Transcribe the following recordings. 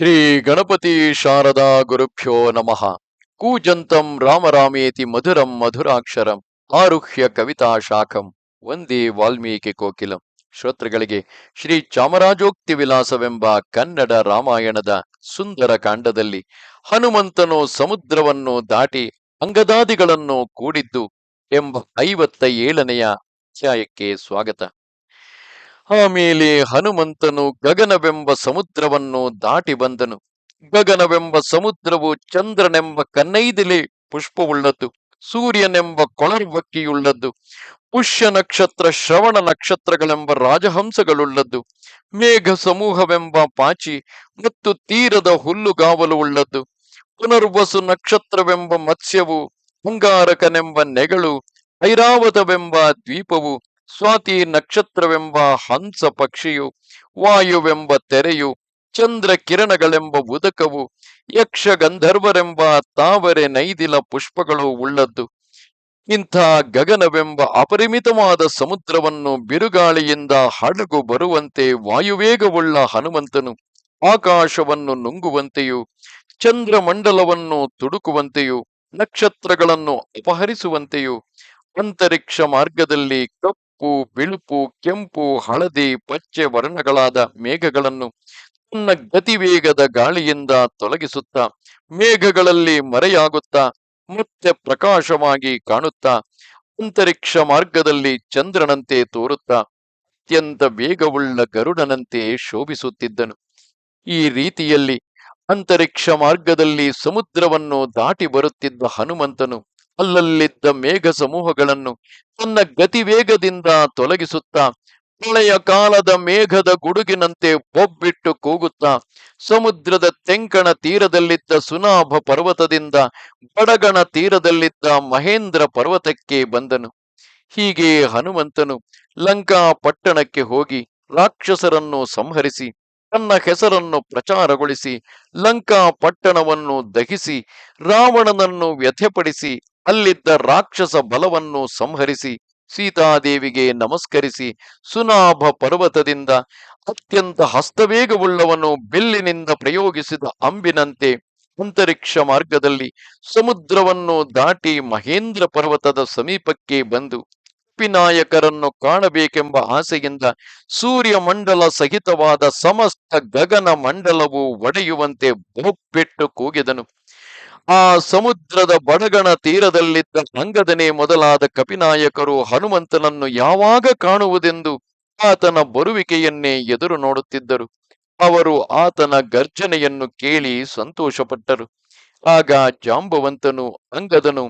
ಶ್ರೀ ಗಣಪತಿ ಶಾರದಾ ಗುರುಭ್ಯೋ ನಮಃ. ಕೂಜಂತಂ ರಾಮರಾಮೇತಿ ಮಧುರಂ ಮಧುರಾಕ್ಷರಂ ಆರುಹ್ಯ ಕವಿತಾ ಶಾಖಂ ಒಂದೇ ವಾಲ್ಮೀಕಿ ಕೋಕಿಲಂ. ಶ್ರೋತೃಗಳಿಗೆ ಶ್ರೀ ಚಾಮರಾಜೋಕ್ತಿ ವಿಲಾಸವೆಂಬ ಕನ್ನಡ ರಾಮಾಯಣದ ಸುಂದರ ಕಾಂಡದಲ್ಲಿ ಹನುಮಂತನು ಸಮುದ್ರವನ್ನು ದಾಟಿ ಅಂಗದಾದಿಗಳನ್ನು ಕೂಡಿದ್ದು ಎಂಬ ಐವತ್ತ ಏಳನೆಯ ಅಧ್ಯಾಯಕ್ಕೆ ಸ್ವಾಗತ. ಆಮೇಲೆ ಹನುಮಂತನು ಗಗನವೆಂಬ ಸಮುದ್ರವನ್ನು ದಾಟಿ ಬಂದನು. ಗಗನವೆಂಬ ಸಮುದ್ರವು ಚಂದ್ರನೆಂಬ ಕನ್ನೈದಿಲೆ ಪುಷ್ಪವುಳ್ಳದ್ದು, ಸೂರ್ಯನೆಂಬ ಕೊಳರ್ವಕ್ಕಿಯುಳ್ಳದ್ದು ಪುಷ್ಯ ನಕ್ಷತ್ರ ಶ್ರವಣ ನಕ್ಷತ್ರಗಳೆಂಬ ರಾಜಹಂಸಗಳುಳ್ಳದ್ದು, ಮೇಘ ಸಮೂಹವೆಂಬ ಪಾಚಿ ಮತ್ತು ತೀರದ ಹುಲ್ಲುಗಾವಲು ಉಳ್ಳದ್ದು ಪುನರ್ವಸು ನಕ್ಷತ್ರವೆಂಬ ಮತ್ಸ್ಯವು ಹುಂಗಾರಕನೆಂಬ ನೆಗಳು, ಐರಾವತವೆಂಬ ದ್ವೀಪವು ಸ್ವಾತಿ ನಕ್ಷತ್ರವೆಂಬ ಹಂಸ ಪಕ್ಷಿಯು, ವಾಯುವೆಂಬ ತೆರೆಯು, ಚಂದ್ರ ಕಿರಣಗಳೆಂಬ ಉದಕವು ಯಕ್ಷ ಗಂಧರ್ವರೆಂಬ ತಾವರೆ ನೈದಿಲ ಪುಷ್ಪಗಳು ಉಳ್ಳದ್ದು. ಇಂಥ ಗಗನವೆಂಬ ಅಪರಿಮಿತವಾದ ಸಮುದ್ರವನ್ನು ಬಿರುಗಾಳಿಯಿಂದ ಹಡಗು ಬರುವಂತೆ ವಾಯುವೇಗವುಳ್ಳ ಹನುಮಂತನು ಆಕಾಶವನ್ನು ನುಂಗುವಂತೆಯೂ, ಚಂದ್ರಮಂಡಲವನ್ನು ತುಡುಕುವಂತೆಯೂ, ನಕ್ಷತ್ರಗಳನ್ನು ಅಪಹರಿಸುವಂತೆಯೂ, ಅಂತರಿಕ್ಷ ಮಾರ್ಗದಲ್ಲಿ ಕಪ್ಪು ಬಿಳುಪು, ಕೆಂಪು, ಹಳದಿ, ಪಚ್ಚೆ ವರ್ಣಗಳಾದ ಮೇಘಗಳನ್ನು ತನ್ನ ಗತಿವೇಗದ ಗಾಳಿಯಿಂದ ತೊಲಗಿಸುತ್ತ, ಮೇಘಗಳಲ್ಲಿ ಮರೆಯಾಗುತ್ತಾ, ಮತ್ತೆ ಪ್ರಕಾಶವಾಗಿ ಕಾಣುತ್ತಾ, ಅಂತರಿಕ್ಷ ಮಾರ್ಗದಲ್ಲಿ ಚಂದ್ರನಂತೆ ತೋರುತ್ತಾ, ಅತ್ಯಂತ ವೇಗವುಳ್ಳ ಗರುಡನಂತೆ ಶೋಭಿಸುತ್ತಿದ್ದನು. ಈ ರೀತಿಯಲ್ಲಿ ಅಂತರಿಕ್ಷ ಮಾರ್ಗದಲ್ಲಿ ಸಮುದ್ರವನ್ನು ದಾಟಿ ಬರುತ್ತಿದ್ದ ಹನುಮಂತನು ಅಲ್ಲಲ್ಲಿದ್ದ ಮೇಘ ಸಮೂಹಗಳನ್ನು ತನ್ನ ಗತಿವೇಗದಿಂದ ತೊಲಗಿಸುತ್ತಾ ಪ್ರಳಯ ಕಾಲದ ಮೇಘದ ಗುಡುಗಿನಂತೆ ಬೊಬ್ಬಿಟ್ಟು ಕೂಗುತ್ತಾ, ಸಮುದ್ರದ ತೆಂಕಣ ತೀರದಲ್ಲಿದ್ದ ಸುನಾಭ ಪರ್ವತದಿಂದ ಬಡಗಣ ತೀರದಲ್ಲಿದ್ದ ಮಹೇಂದ್ರ ಪರ್ವತಕ್ಕೆ ಬಂದನು. ಹೀಗೆ ಹನುಮಂತನು ಲಂಕಾ ಪಟ್ಟಣಕ್ಕೆ ಹೋಗಿ ರಾಕ್ಷಸರನ್ನು ಸಂಹರಿಸಿ, ತನ್ನ ಹೆಸರನ್ನು ಪ್ರಚಾರಗೊಳಿಸಿ, ಲಂಕಾ ಪಟ್ಟಣವನ್ನು ದಹಿಸಿ, ರಾವಣನನ್ನು ವ್ಯಥೆಪಡಿಸಿ ಅಲ್ಲಿದ್ದ ರಾಕ್ಷಸ ಬಲವನ್ನು ಸಂಹರಿಸಿ ಸೀತಾದೇವಿಗೆ ನಮಸ್ಕರಿಸಿ ಸುನಾಭ ಪರ್ವತದಿಂದ ಅತ್ಯಂತ ಹಸ್ತವೇಗವುಳ್ಳವನು ಬಿಲ್ಲಿನಿಂದ ಪ್ರಯೋಗಿಸಿದ ಅಂಬಿನಂತೆ ಅಂತರಿಕ್ಷ ಮಾರ್ಗದಲ್ಲಿ ಸಮುದ್ರವನ್ನು ದಾಟಿ ಮಹೇಂದ್ರ ಪರ್ವತದ ಸಮೀಪಕ್ಕೆ ಬಂದು ಉಪ್ಪಿನಾಯಕರನ್ನು ಕಾಣಬೇಕೆಂಬ ಆಸೆಯಿಂದ ಸೂರ್ಯ ಮಂಡಲ ಸಹಿತವಾದ ಸಮಸ್ತ ಗಗನ ಮಂಡಲವು ಒಡೆಯುವಂತೆ ಬೊಬ್ಬೆಟ್ಟು ಕೂಗಿದನು. ಆ ಸಮುದ್ರದ ಬಡಗಣ ತೀರದಲ್ಲಿದ್ದ ಅಂಗದನೆ ಮೊದಲಾದ ಕಪಿನಾಯಕರು ಹನುಮಂತನನ್ನು ಯಾವಾಗ ಕಾಣುವುದೆಂದು ಆತನ ಬರುವಿಕೆಯನ್ನೇ ಎದುರು ನೋಡುತ್ತಿದ್ದರು. ಅವರು ಆತನ ಗರ್ಜನೆಯನ್ನು ಕೇಳಿ ಸಂತೋಷಪಟ್ಟರು. ಆಗ ಜಾಂಬವಂತನು ಅಂಗದನು,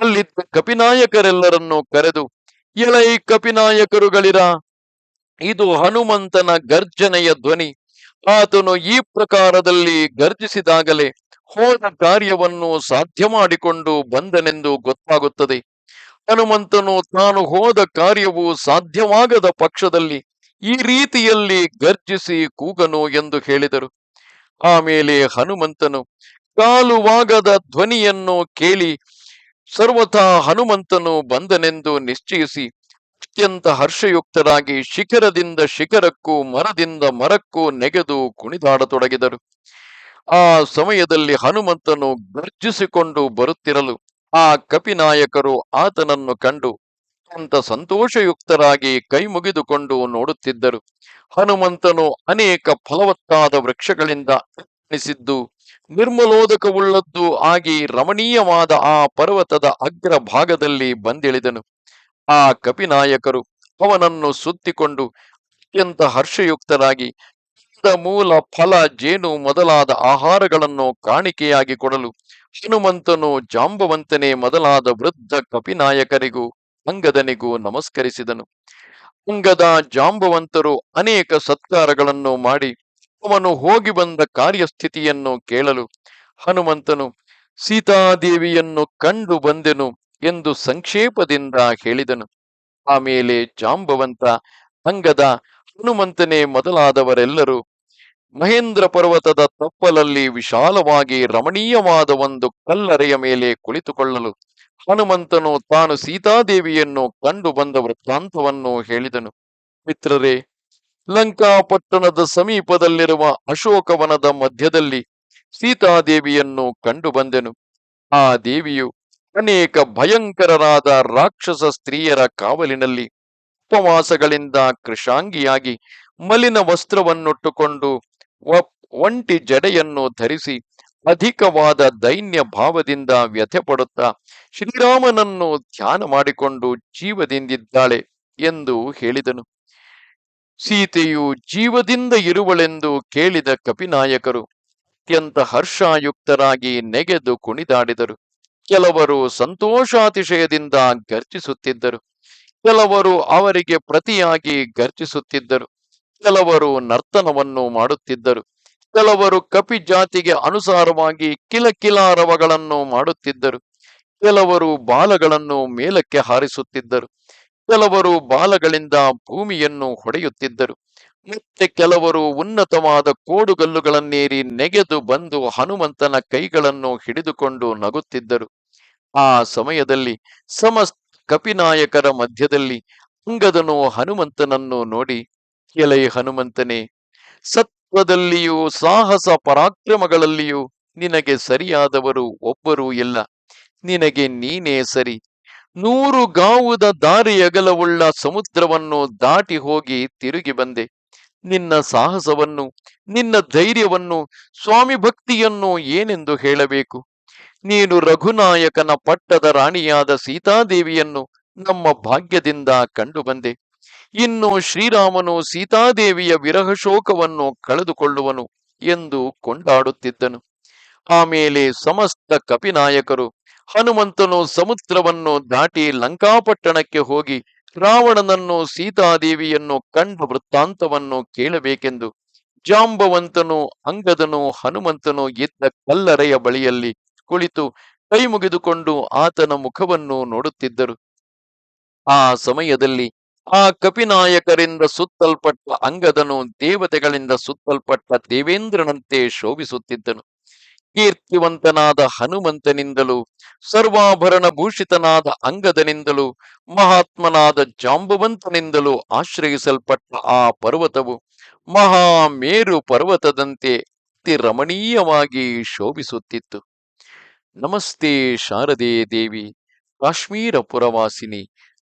ಅಲ್ಲಿದ್ದ ಕಪಿನಾಯಕರೆಲ್ಲರನ್ನು ಕರೆದು ಎಲೈ ಕಪಿನಾಯಕರುಗಳಿರ, ಇದು ಹನುಮಂತನ ಗರ್ಜನೆಯ ಧ್ವನಿ. ಆತನು ಈ ಪ್ರಕಾರದಲ್ಲಿ ಗರ್ಜಿಸಿದಾಗಲೇ ಹೋದ ಕಾರ್ಯವನ್ನು ಸಾಧ್ಯ ಮಾಡಿಕೊಂಡು ಬಂದನೆಂದು ಗೊತ್ತಾಗುತ್ತದೆ. ಹನುಮಂತನು ತಾನು ಹೋದ ಕಾರ್ಯವು ಸಾಧ್ಯವಾಗದ ಪಕ್ಷದಲ್ಲಿ ಈ ರೀತಿಯಲ್ಲಿ ಗರ್ಜಿಸಿ ಕೂಗನು ಎಂದು ಹೇಳಿದರು. ಆಮೇಲೆ ಹನುಮಂತನು ಕಾಲುವಾಗದ ಧ್ವನಿಯನ್ನು ಕೇಳಿ ಸರ್ವಥಾ ಹನುಮಂತನು ಬಂದನೆಂದು ನಿಶ್ಚಯಿಸಿ ಅತ್ಯಂತ ಹರ್ಷಯುಕ್ತರಾಗಿ ಶಿಖರದಿಂದ ಶಿಖರಕ್ಕೂ ಮರದಿಂದ ಮರಕ್ಕೂ ನೆಗೆದು ಕುಣಿದಾಡತೊಡಗಿದರು. ಆ ಸಮಯದಲ್ಲಿ ಹನುಮಂತನು ಗರ್ಜಿಸಿಕೊಂಡು ಬರುತ್ತಿರಲು ಆ ಕಪಿನಾಯಕರು ಆತನನ್ನು ಕಂಡು ಅತ್ಯಂತ ಸಂತೋಷಯುಕ್ತರಾಗಿ ಕೈ ಮುಗಿದುಕೊಂಡು ನೋಡುತ್ತಿದ್ದರು. ಹನುಮಂತನು ಅನೇಕ ಫಲವತ್ತಾದ ವೃಕ್ಷಗಳಿಂದ ಅನಿಸಿದ್ದು ನಿರ್ಮಲೋದಕವುಳ್ಳದ್ದು ಆಗಿ ರಮಣೀಯವಾದ ಆ ಪರ್ವತದ ಅಗ್ರ ಭಾಗದಲ್ಲಿ ಬಂದಿಳಿದನು. ಆ ಕಪಿನಾಯಕರು ಅವನನ್ನು ಸುತ್ತಿಕೊಂಡು ಅತ್ಯಂತ ಹರ್ಷಯುಕ್ತರಾಗಿ ಮೂಲ ಫಲ ಜೇನು ಮೊದಲಾದ ಆಹಾರಗಳನ್ನು ಕಾಣಿಕೆಯಾಗಿ ಕೊಡಲು ಹನುಮಂತನು ಜಾಂಬವಂತನೇ ಮೊದಲಾದ ವೃದ್ಧ ಕಪಿನಾಯಕರಿಗೂ, ಅಂಗದನಿಗೂ ನಮಸ್ಕರಿಸಿದನು. ಅಂಗದ ಜಾಂಬವಂತರು ಅನೇಕ ಸತ್ಕಾರಗಳನ್ನು ಮಾಡಿ ಅವನು ಹೋಗಿ ಬಂದ ಕಾರ್ಯಸ್ಥಿತಿಯನ್ನು ಕೇಳಲು ಹನುಮಂತನು, ಸೀತಾದೇವಿಯನ್ನು ಕಂಡು ಬಂದೆನು ಎಂದು ಸಂಕ್ಷೇಪದಿಂದ ಹೇಳಿದನು. ಆಮೇಲೆ ಜಾಂಬವಂತ, ಅಂಗದ ಹನುಮಂತನೇ ಮೊದಲಾದವರೆಲ್ಲರೂ ಮಹೇಂದ್ರ ಪರ್ವತದ ತಪ್ಪಲಲ್ಲಿ ವಿಶಾಲವಾಗಿ ರಮಣೀಯವಾದ ಒಂದು ಕಲ್ಲರೆಯ ಮೇಲೆ ಕುಳಿತುಕೊಳ್ಳಲು ಹನುಮಂತನು ತಾನು ಸೀತಾದೇವಿಯನ್ನು ಕಂಡು ಬಂದ ವೃತ್ತಾಂತವನ್ನು ಹೇಳಿದನು. ಮಿತ್ರರೇ, ಲಂಕಾಪಟ್ಟಣದ ಸಮೀಪದಲ್ಲಿರುವ ಅಶೋಕವನದ ಮಧ್ಯದಲ್ಲಿ ಸೀತಾದೇವಿಯನ್ನು ಕಂಡು ಬಂದೆನು. ಆ ದೇವಿಯು ಅನೇಕ ಭಯಂಕರರಾದ ರಾಕ್ಷಸ ಸ್ತ್ರೀಯರ ಕಾವಲಿನಲ್ಲಿ ಉಪವಾಸಗಳಿಂದ ಕೃಷಾಂಗಿಯಾಗಿ ಮಲಿನ ವಸ್ತ್ರವನ್ನುಟ್ಟುಕೊಂಡು ಒಂಟಿ ಜಡೆಯನ್ನು ಧರಿಸಿ ಅಧಿಕವಾದ ದೈನ್ಯ ಭಾವದಿಂದ ವ್ಯಥೆ ಪಡುತ್ತಾ ಶ್ರೀರಾಮನನ್ನು ಧ್ಯಾನ ಮಾಡಿಕೊಂಡು ಜೀವದಿಂದಿದ್ದಾಳೆ ಎಂದು ಹೇಳಿದನು. ಸೀತೆಯು ಜೀವದಿಂದ ಇರುವಳೆಂದು ಕೇಳಿದ ಕಪಿನಾಯಕರು ಅತ್ಯಂತ ಹರ್ಷಯುಕ್ತರಾಗಿ ನೆಗೆದು ಕುಣಿದಾಡಿದರು. ಕೆಲವರು ಸಂತೋಷಾತಿಶಯದಿಂದ ಗರ್ಜಿಸುತ್ತಿದ್ದರು. ಕೆಲವರು ಅವರಿಗೆ ಪ್ರತಿಯಾಗಿ ಗರ್ಜಿಸುತ್ತಿದ್ದರು. ಕೆಲವರು ನರ್ತನವನ್ನು ಮಾಡುತ್ತಿದ್ದರು. ಕೆಲವರು ಕಪಿ ಜಾತಿಗೆ ಅನುಸಾರವಾಗಿ ಕಿಲಕಿಲಾರವಗಳನ್ನು ಮಾಡುತ್ತಿದ್ದರು. ಕೆಲವರು ಬಾಲಗಳನ್ನು ಮೇಲಕ್ಕೆ ಹಾರಿಸುತ್ತಿದ್ದರು. ಕೆಲವರು ಬಾಲಗಳಿಂದ ಭೂಮಿಯನ್ನು ಹೊಡೆಯುತ್ತಿದ್ದರು. ಮತ್ತೆ ಕೆಲವರು ಉನ್ನತವಾದ ಕೋಡುಗಲ್ಲುಗಳನ್ನೇರಿ ನೆಗೆದು ಬಂದು ಹನುಮಂತನ ಕೈಗಳನ್ನು ಹಿಡಿದುಕೊಂಡು ನಗುತ್ತಿದ್ದರು. ಆ ಸಮಯದಲ್ಲಿ ಸಮಸ್ತ ಕಪಿನಾಯಕರ ಮಧ್ಯದಲ್ಲಿ ಅಂಗದನು ಹನುಮಂತನನ್ನು ನೋಡಿ ಎಲೈ ಹನುಮಂತನೇ, ಸತ್ವದಲ್ಲಿಯೂ ಸಾಹಸ ಪರಾಕ್ರಮಗಳಲ್ಲಿಯೂ ನಿನಗೆ ಸರಿಯಾದವರು ಒಬ್ಬರೂ ಇಲ್ಲ. ನಿನಗೆ ನೀನೇ ಸರಿ. ನೂರು ಗಾವುದ ದಾರಿಯಗಲವುಳ್ಳ ಸಮುದ್ರವನ್ನು ದಾಟಿ ಹೋಗಿ ತಿರುಗಿ ಬಂದೆ. ನಿನ್ನ ಸಾಹಸವನ್ನು, ನಿನ್ನ ಧೈರ್ಯವನ್ನು, ಸ್ವಾಮಿ ಭಕ್ತಿಯನ್ನು ಏನೆಂದು ಹೇಳಬೇಕು? ನೀನು ರಘುನಾಯಕನ ಪಟ್ಟದ ರಾಣಿಯಾದ ಸೀತಾದೇವಿಯನ್ನು ನಮ್ಮ ಭಾಗ್ಯದಿಂದ ಕಂಡು ಬಂದೆ. ಇನ್ನು ಶ್ರೀರಾಮನು ಸೀತಾದೇವಿಯ ವಿರಹ ಶೋಕವನ್ನು ಕಳೆದುಕೊಳ್ಳುವನು ಎಂದು ಕೊಂಡಾಡುತ್ತಿದ್ದನು. ಆಮೇಲೆ ಸಮಸ್ತ ಕಪಿನಾಯಕರು ಹನುಮಂತನು ಸಮುದ್ರವನ್ನು ದಾಟಿ ಲಂಕಾಪಟ್ಟಣಕ್ಕೆ ಹೋಗಿ ರಾವಣನನ್ನು ಸೀತಾದೇವಿಯನ್ನು ಕಂಡ ವೃತ್ತಾಂತವನ್ನು ಕೇಳಬೇಕೆಂದು ಜಾಂಬವಂತನು ಅಂಗದನು ಹನುಮಂತನು ಇದ್ದ ಕಲ್ಲರೆಯ ಬಳಿಯಲ್ಲಿ ಕುಳಿತು ಕೈ ಮುಗಿದುಕೊಂಡು ಆತನ ಮುಖವನ್ನು ನೋಡುತ್ತಿದ್ದರು. ಆ ಸಮಯದಲ್ಲಿ ಆ ಕಪಿನಾಯಕರಿಂದ ಸುತ್ತಲ್ಪಟ್ಟ ಅಂಗದನು, ದೇವತೆಗಳಿಂದ ಸುತ್ತಲ್ಪಟ್ಟ ದೇವೇಂದ್ರನಂತೆ ಶೋಭಿಸುತ್ತಿದ್ದನು. ಕೀರ್ತಿವಂತನಾದ ಹನುಮಂತನಿಂದಲೂ ಸರ್ವಾಭರಣ ಭೂಷಿತನಾದ ಅಂಗದನಿಂದಲೂ, ಮಹಾತ್ಮನಾದ ಜಾಂಬವಂತನಿಂದಲೂ ಆಶ್ರಯಿಸಲ್ಪಟ್ಟ ಆ ಪರ್ವತವು ಮಹಾಮೇರು ಪರ್ವತದಂತೆ ಅತಿ ರಮಣೀಯವಾಗಿ ಶೋಭಿಸುತ್ತಿತ್ತು. ನಮಸ್ತೆ ಶಾರದೆ ದೇವಿ, ಕಾಶ್ಮೀರ ಪುರವಾಸಿನಿ